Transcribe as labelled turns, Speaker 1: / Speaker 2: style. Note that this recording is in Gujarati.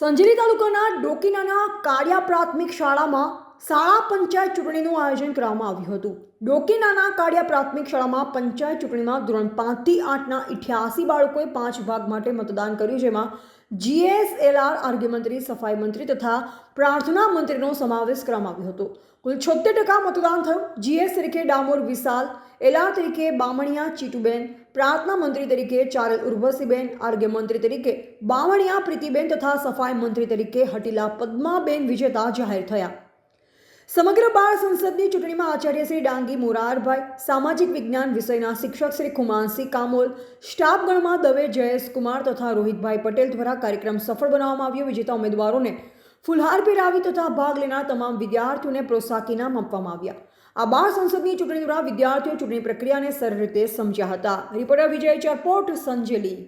Speaker 1: સંજેલી તાલુકાના ડોકીનાના કાળિયા પ્રાથમિક શાળામાં શાળા પંચાયત ચૂંટણીનું આયોજન કરવામાં આવ્યું હતું. ડોકીનાના કાળિયા પ્રાથમિક શાળામાં પંચાયત ચૂંટણીમાં ધોરણ પાંચથી આઠના ઇઠ્યાસી બાળકોએ પાંચ ભાગ માટે મતદાન કર્યું, જેમાં જીએસએલઆર આરોગ્યમંત્રી, સફાઈ મંત્રી તથા પ્રાર્થના મંત્રીનો સમાવેશ કરવામાં આવ્યો હતો. કુલ છોતેર ટકા મતદાન થયું. જીએસ તરીકે ડામોર વિશાલ, એલઆર તરીકે બામણિયા ચીટુબેન, પ્રાર્થના મંત્રી તરીકે ચારેલ ઉર્વશીબેન આરોગ્ય મંત્રી તરીકે બામણિયા પ્રીતિબેન તથા સફાઈ મંત્રી તરીકે હટીલા પદ્માબેન વિજેતા જાહેર થયા. સમગ્ર બાળ સંસદની ચૂંટણીમાં આચાર્ય શ્રી ડાંગી મોરારભાઈ, સામાજિક વિજ્ઞાન વિષયના શિક્ષક શ્રી ખુમાનસિંહ કામોલ સ્ટાફગણમાં દવે જયેશ કુમાર તથા રોહિતભાઈ પટેલ દ્વારા કાર્યક્રમ સફળ બનાવવામાં આવ્યો. વિજેતા ઉમેદવારોને ફુલહાર પહેરાવી તથા ભાગ લેનાર તમામ વિદ્યાર્થીઓને પ્રોત્સાહક ઇનામ આપવામાં આવ્યા. આ બાળ સંસદની ચૂંટણી દ્વારા વિદ્યાર્થીઓ ચૂંટણી પ્રક્રિયાને સરળ રીતે સમજ્યા હતા. રિપોર્ટર વિજય ચરપોટ સંજેલી.